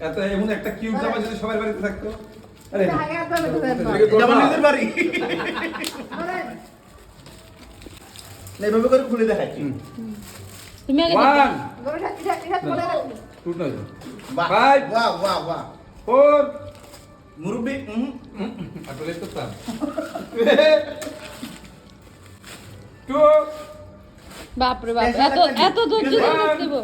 এত এমন একটা কিউট জামা যদি সবার বাড়িতে থাকতো? আরে আগে হাত ধরে ধরে একবার। এদিকে তোর এটা আমার মা। নিজের বাড়ি। ধরে। না, এভাবে করে খুলে দেখাই তুমি আগে. মুরব্বি আসলে তো তার। বাপরে বাপ এত এত ধৈর্য ধরে?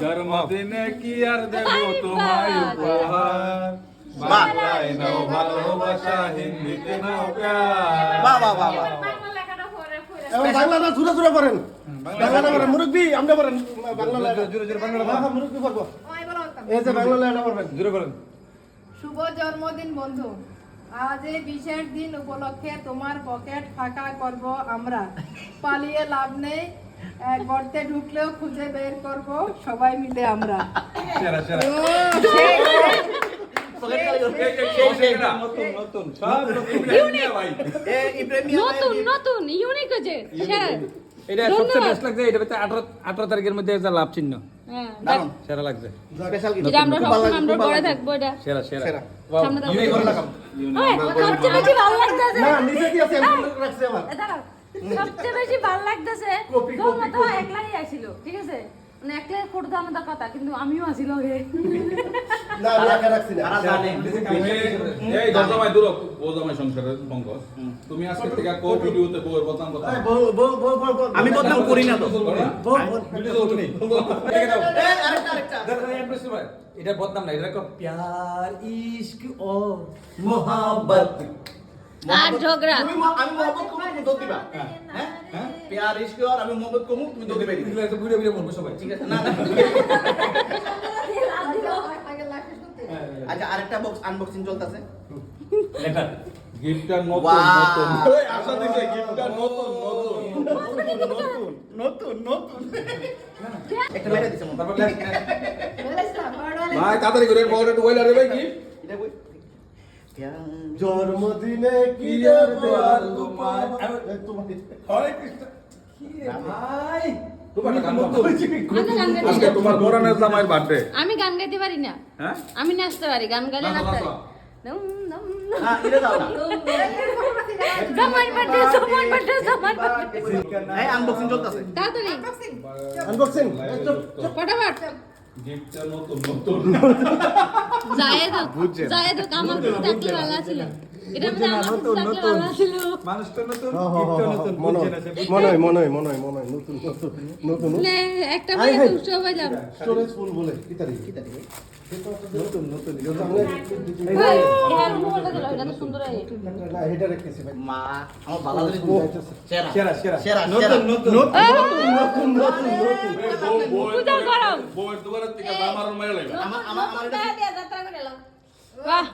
জন্মদিনে কি আর দেব তোমায় উপহার? বাংলায় নাও ভালোবাসা হিন্দিতে নাও বাহ বাহ বাহ বাহ। বাংলাটা বাংলাটা পড়েন। মুরব্বী আমরা পড়েন। বাংলা জোরে, জোরে, জোরে বাংলা বলো। মুরব্বী পড়ব। ওই বলো একটা। এই যে বাংলা পড়বেন। জোরে বলেন শুভ জন্মদিন বন্ধু। আজ এই বিশেষ দিন উপলক্ষে তোমার পকেট ফাঁকা করব আমরা। পালিয়ে লাভ নেই। গর্তে ঢুকলেও খুঁজে বের করব সবাই মিলে আমরা। সেরা সেরা ও, সেই, সেই। পকেট খালি করো। এই, এই, এই, এই, এটা নতুন নতুন সব নতুন। ইব্রাহিমিয়া ভাই এ, ইব্রাহিমিয়া ভাই, নতুন নতুন ইউনিক হয়েছে এটা সবচেয়ে বেস্ট লাগছে এটা ভিতরে 18 18 তারিখের মধ্যে একটা লাভ চিহ্ন। হ্যাঁ সেরা লাগছে। সেরা সেরা। সামনে সবচেয়ে বেশি ভালো লাগতেছে কপি। একলাই আসিল ঠিক আছে মানে একলাই ফটো তো আমাদের কথা কিন্তু আমিও আসিল হে না আমি একা রাখছি না এই দরজামাই দূর ও সংসারের পঙ্কজ তুমি আজকে থেকে কো ভিডিওতে বউয়ের বদনাম কথা এই, বউ বউ বউ বউ বউ আমি বদনাম করি না তো বউ বউ ভিডিও চলবে নেই। এটাকে দাও। এ, আরেকটা আরেকটা দাদা, দাদা, impress ভাই। এটা বদনাম না এটা কো প্যার ইশক ও মোহাব্বত আর ঝগড়া। তুমি আমি মোহাম্মদ কমু তুমি দোদ দিবা। হ্যাঁ হ্যাঁ প্যার ইশক আর আমি মোহাম্মদ কমু তুমি দোদ দিবা। একটু ঘুরে ঘুরে বলব সবাই। ঠিক আছে না না। আচ্ছা আরেকটা বক্স আনবক্সিং চলতেছে। লেটার গিফটটা নতুন নতুন। এই আশা দিছে গিফটটা নতুন নতুন নতুন নতুন একটা মেরে দিছে মনে তারপর বড়। ভাই তাড়াতাড়ি করে বউটা একটু ওইলা রে ভাই প্যার জন্মদিনে কি আর হরে কৃষ্ণ। রে ভাই। আমি গান গাইতে আজকে তোমার বরানের জামাইয়ের বার্থডে আমি গান গাইতে পারি না। হ্যাঁ? আমি নাচতে পারি গান গাইলে নাচো, নাচতে পারি। হ্যাঁ আনবক্সিং চলতেছে। তাড়াতাড়ি আনবক্সিং ফটাফট। গিফটটা নতুন নতুন জায়েদ জায়েদ আমার থাকলে ভালো ছিল হ্যাঁ, হ্যাঁ, হ্যাঁ, মনে হয়? মনে হয় মনে হয় মনে হয় মনে হয় মানে সেরা থেকে আমার মেরে লাগবে আমার আমার বাহ।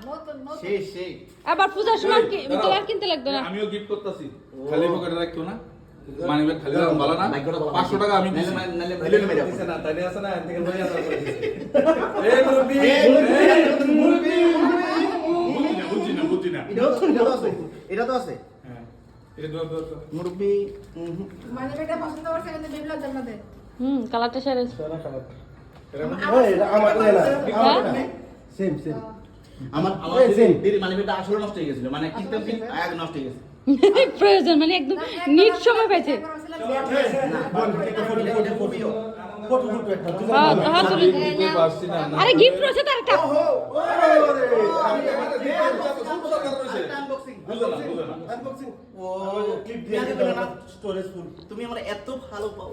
সেই সেই আবার পূজার সময় কি তোমার কিনতে লাগতো না আমিও গিফট করতেছি খালি পকেটে রাখতো না মানি খালি রাখুন ভালো না ভাগ্যটা ভালো। পাঁচশো টাকা আমি দিছি। নাইলে নাইলে নাইলে মেরে দিছে না তাই আছে না এদিকে লই আসা করে দিছে এই মুরব্বি বুঝি না বুঝি না বুঝি না এটা তো এটা তো এটা তো আছে হ্যাঁ এটা দোয়া দোয়া দোয়া। মুরব্বি মানে বেটা পছন্দ করছে কিন্তু বিপ্লব জন্মতে হুম কালারটা সেরে সেম সেম। আমার আমার দিদি মানে এটা আসলে নষ্ট হয়ে গেছিল। মানে কিনতে কিনতে আগ নষ্ট হয়ে গেছে। প্রয়োজন মানে একদম নিট সময় না। আরে গিফট রয়েছে তার একটা। তুমি আমার এত ভালো পাও।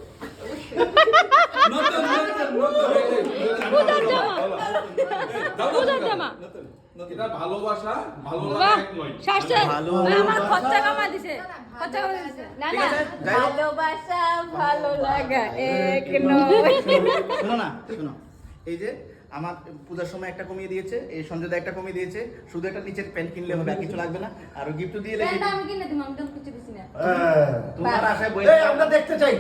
ভালোবাসা ভালো লাগা এক নয়। শাস্ত্র ভালো আমার খরচা কামা দিছে। খরচা কামা দিছে। না ঠিক না আছে, যাই হোক। ভালোবাসা ভালো লাগা এক নয়। শোনো না শোনো। এই যে আমার পূজার সময় একটা কমিয়ে দিয়েছে এই সঞ্জয় দা একটা কমিয়ে দিয়েছে শুধু একটা নিচের প্যান্ট কিনলে হবে আর কিছু লাগবে না। আর গিফট দিয়ে দিলে প্যান্ট আমি কিনে দিলাম আমি তো কিছু দিছি না। হ্যাঁ। তোমার আশায় বই আমরা দেখতে চাই।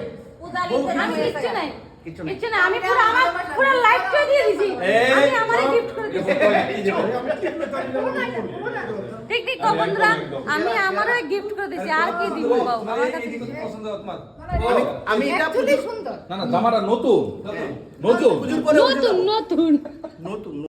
আমি কিছু নাই না। আমি পুরো আমার পুরো লাইফটা দিয়ে দিছি। আমি আমারে গিফট করে দিছি। ঠিক ঠিক বন্ধুরা আমি আমারও গিফট করে দিছি। আর কি দিব বাবু? আমার কাছে এই দিকে তো পছন্দ তোমার আমি আমি এটা সুন্দর। না না জামাটা নতুন। নতুন। নতুন নতুন। নতুন